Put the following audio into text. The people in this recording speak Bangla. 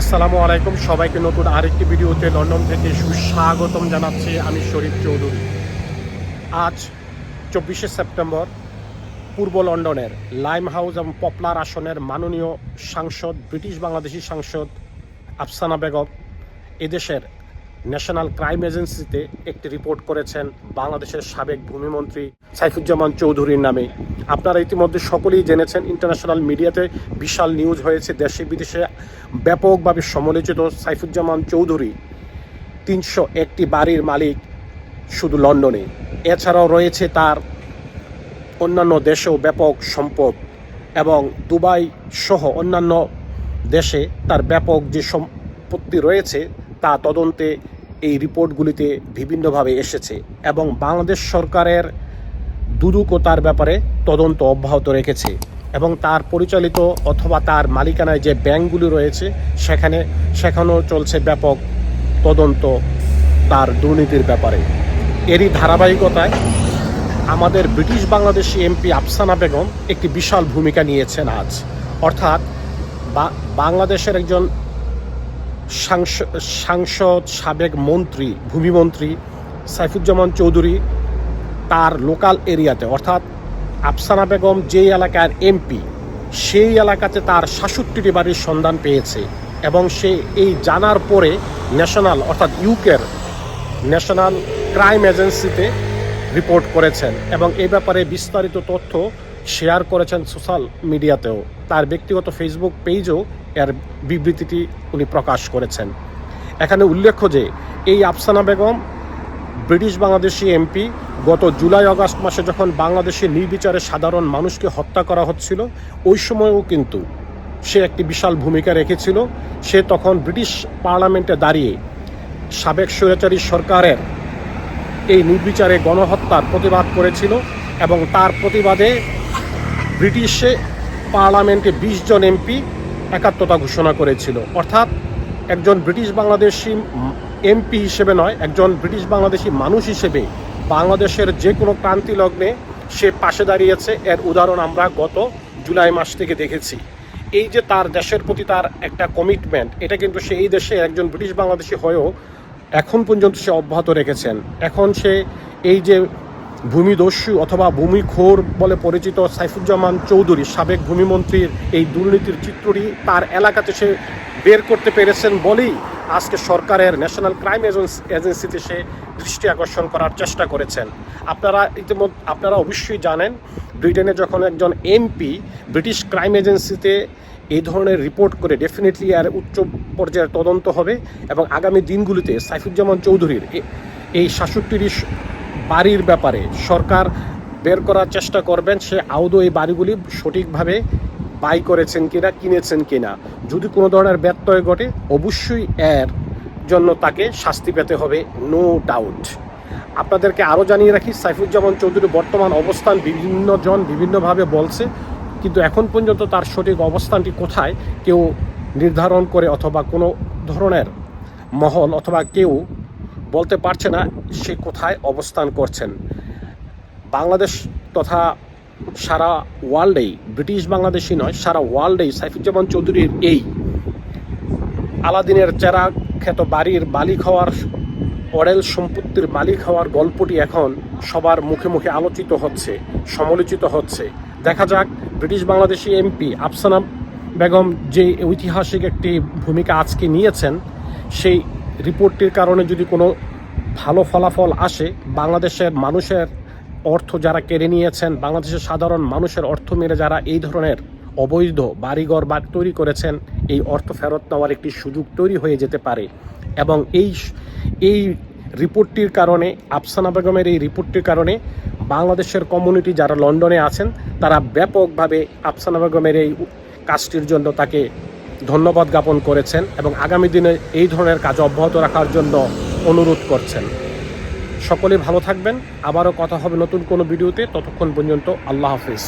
আসসালামু আলাইকুম। সবাইকে নতুন আরেকটি ভিডিওতে লন্ডন থেকে সুস্বাগতম জানাচ্ছি আমি শরীফ চৌধুরী। আজ চব্বিশে সেপ্টেম্বর, পূর্ব লন্ডনের লাইম হাউস এবং পপলার আসনের মাননীয় সাংসদ, ব্রিটিশ বাংলাদেশি সাংসদ আফসানা বেগম, এদেশের ন্যাশনাল ক্রাইম এজেন্সিতে একটি রিপোর্ট করেছেন বাংলাদেশের সাবেক ভূমিমন্ত্রী সাইফুজ্জামান চৌধুরীর নামে। আপনারা ইতিমধ্যে সকলেই জেনেছেন, ইন্টারন্যাশনাল মিডিয়াতে বিশাল নিউজ হয়েছে দেশে বিদেশে ব্যাপকভাবে সমালোচিত সাইফুজ্জামান চৌধুরী। তিনশো একটি বাড়ির মালিক শুধু লন্ডনে। এছাড়াও রয়েছে তার অন্যান্য দেশেও ব্যাপক সম্পদ এবং দুবাই সহ অন্যান্য দেশে তার ব্যাপক যে সম্পত্তি রয়েছে তা তদন্তে এই রিপোর্টগুলিতে বিভিন্নভাবে এসেছে এবং বাংলাদেশ সরকারের দুদকও তার ব্যাপারে তদন্ত অব্যাহত রেখেছে এবং তার পরিচালিত অথবা তার মালিকানায় যে ব্যাংকগুলি রয়েছে সেখানে, সেখানেও চলছে ব্যাপক তদন্ত তার দুর্নীতির ব্যাপারে। এরই ধারাবাহিকতায় আমাদের ব্রিটিশ বাংলাদেশি এমপি আফসানা বেগম একটি বিশাল ভূমিকা নিয়েছেন আজ। অর্থাৎ বাংলাদেশের একজন সাংসদ, সাবেক মন্ত্রী, ভূমিমন্ত্রী সাইফুজ্জামান চৌধুরী তার লোকাল এরিয়াতে, অর্থাৎ আফসানা বেগম যেই এলাকার এমপি, সেই এলাকাতে তার সাতষট্টিটি বাড়ির সন্ধান পেয়েছে এবং সে এই জানার পরে ন্যাশনাল, অর্থাৎ ইউকের ন্যাশনাল ক্রাইম এজেন্সিতে রিপোর্ট করেছেন এবং এই ব্যাপারে বিস্তারিত তথ্য শেয়ার করেছেন সোশ্যাল মিডিয়াতেও। তার ব্যক্তিগত ফেসবুক পেজেও এর বিবৃতিটি উনি প্রকাশ করেছেন। এখানে উল্লেখ্য যে, এই আফসানা বেগম ব্রিটিশ বাংলাদেশি এমপি, গত জুলাই আগস্ট মাসে যখন বাংলাদেশের নির্বিচারে সাধারণ মানুষকে হত্যা করা হচ্ছিল, ওই সময়ও কিন্তু সে একটি বিশাল ভূমিকা রেখেছিল। সে তখন ব্রিটিশ পার্লামেন্টে দাঁড়িয়ে সাবেক স্বৈরাচারী সরকারের এই নির্বিচারে গণহত্যার প্রতিবাদ করেছিল এবং তার প্রতিবাদে ব্রিটিশে পার্লামেন্টে বিশ জন এমপি একাত্মতা ঘোষণা করেছিল। অর্থাৎ একজন ব্রিটিশ বাংলাদেশি এমপি হিসেবে নয়, একজন ব্রিটিশ বাংলাদেশি মানুষ হিসেবে বাংলাদেশের যে কোনো ক্রান্তি লগ্নে সে পাশে দাঁড়িয়েছে। এর উদাহরণ আমরা গত জুলাই মাস থেকে দেখেছি। এই যে তার দেশের প্রতি তার একটা কমিটমেন্ট এটা কিন্তু সে এই দেশে একজন ব্রিটিশ বাংলাদেশি হয়েও এখন পর্যন্ত সে অব্যাহত রেখেছেন। এখন সে এই যে ভূমিদস্যু অথবা ভূমিখোর বলে পরিচিত সাইফুজ্জামান চৌধুরী, সাবেক ভূমিমন্ত্রীর এই দুর্নীতির চিত্রটি তার এলাকাতে সে বের করতে পেরেছেন বলেই আজকে সরকারের ন্যাশনাল ক্রাইম এজেন্সিতে সে দৃষ্টি আকর্ষণ করার চেষ্টা করেছেন। আপনারা ইতিমধ্যে, আপনারা অবশ্যই জানেন, ব্রিটেনে যখন একজন এমপি ব্রিটিশ ক্রাইম এজেন্সিতে এই ধরনের রিপোর্ট করে ডেফিনেটলি আর উচ্চ পর্যায়ের তদন্ত হবে এবং আগামী দিনগুলিতে সাইফুজ্জামান চৌধুরীর এই সাতষট্টিটি বাড়ির ব্যাপারে সরকার বের করার চেষ্টা করবেন, সে আদৌ এই বাড়িগুলি সঠিকভাবে বাই করেছেন কিনা, কিনেছেন কিনা। যদি কোনো ধরনের ব্যত্যয় ঘটে, অবশ্যই এর জন্য তাকে শাস্তি পেতে হবে নো ডাউট আপনাদেরকে আরও জানিয়ে রাখি, সাইফুজ্জামান চৌধুরীর বর্তমান অবস্থান বিভিন্ন জন বিভিন্নভাবে বলছে, কিন্তু এখন পর্যন্ত তার সঠিক অবস্থানটি কোথায়, কেউ নির্ধারণ করে অথবা কোনো ধরনের মহল অথবা কেউ বলতে পারছে না সে কোথায় অবস্থান করছেন। বাংলাদেশ তথা সারা ওয়ার্ল্ডেই, ব্রিটিশ বাংলাদেশি নয়, সারা ওয়ার্ল্ডেই সাইফুজ্জামান চৌধুরীর এই আলাদিনের চেরা খ্যাত বাড়ির মালিক হওয়ার অরেল সম্পত্তির মালিক হওয়ার গল্পটি এখন সবার মুখে মুখে আলোচিত হচ্ছে, সমালোচিত হচ্ছে। দেখা যাক, ব্রিটিশ বাংলাদেশি এমপি আফসানা বেগম যে ঐতিহাসিক একটি ভূমিকা আজকে নিয়েছেন, সেই রিপোর্টটির কারণে যদি কোনো ভালো ফলাফল আসে, বাংলাদেশের মানুষের অর্থ যারা কেড়ে নিয়েছেন, বাংলাদেশের সাধারণ মানুষের অর্থ মেরে যারা এই ধরনের অবৈধ বাড়িঘর বা তৈরি করেছেন, এই অর্থ ফেরত নেওয়ার একটি সুযোগ তৈরি হয়ে যেতে পারে। এবং এই এই রিপোর্টটির কারণে, আফসানা বেগমের এই রিপোর্টটির কারণে বাংলাদেশের কমিউনিটি যারা লন্ডনে আছেন, তারা ব্যাপকভাবে আফসানা বেগমের এই কাজটির জন্য তাকে ধন্যবাদ জ্ঞাপন করেছেন এবং আগামী দিনে এই ধরনের কাজ অব্যাহত রাখার জন্য অনুরোধ করছেন। সকলে ভালো থাকবেন। আবারও কথা হবে নতুন কোনো ভিডিওতে। ততক্ষণ পর্যন্ত আল্লাহ হাফিজ।